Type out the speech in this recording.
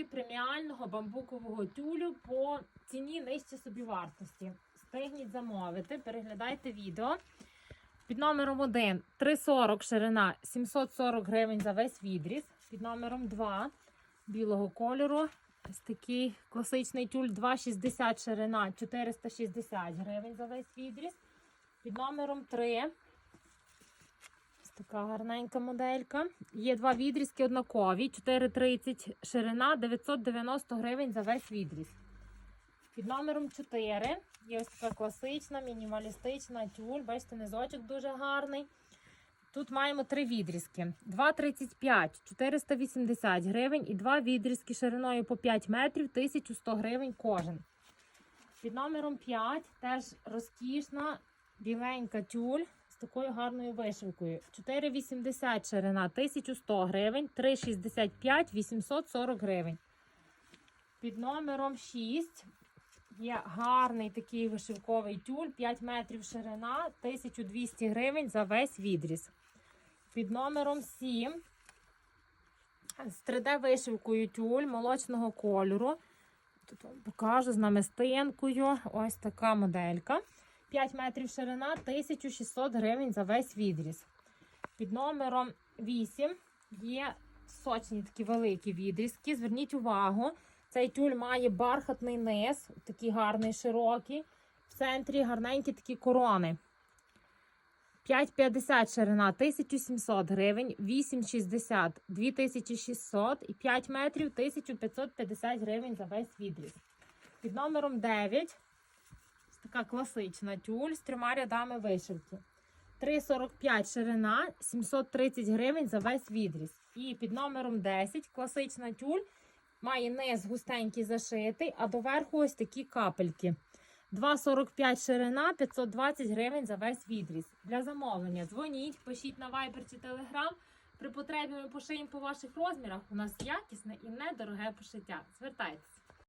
відрізки преміального бамбукового тюлю по ціні нижче собівартості. Стигніть замовити, переглядайте відео. Під номером 1 340 ширина 740 гривень за весь відріз. Під номером 2 білого кольору. Ось такий класичний тюль 2,60 ширина 460 гривень за весь відріз. Під номером 3 Ось така гарненька моделька. Є два відрізки однакові. 4,30 ширина 990 гривень за весь відріз. Під номером 4 є ось така класична, мінімалістична тюль. Бачите, низочок дуже гарний. Тут маємо три відрізки: 2,35 480 гривень і два відрізки шириною по 5 метрів 1100 гривень кожен. Під номером 5 теж розкішна біленька тюль такою гарною вишивкою. 4,80 ширина 1100 гривень, 3,65 840 гривень. Під номером 6 є гарний такий вишивковий тюль, 5 метрів ширина, 1200 гривень за весь відріз. Під номером 7 з 3D-вишивкою тюль молочного кольору. Тут покажу з намистинкою. Ось така моделька. 5 метрів ширина, 1600 гривень за весь відріз. Під номером 8 є сочні такі великі відрізки. Зверніть увагу, цей тюль має бархатний низ, такий гарний, широкий. В центрі гарненькі такі корони. 5,50 ширина 1700 гривень, 8,60 2600 і 5 метрів 1550 гривень за весь відріз. Під номером 9 ось така класична тюль з трьома рядами вишивки. 3,45 ширина 730 гривень за весь відріз. І під номером 10 класична тюль має низ густенький зашитий, а доверху ось такі капельки. 2,45 ширина, 520 гривень за весь відріз. Для замовлення дзвоніть, пишіть на Viber чи Telegram. При потребі ми пошиємо по ваших розмірах. У нас якісне і недороге пошиття. Звертайтеся.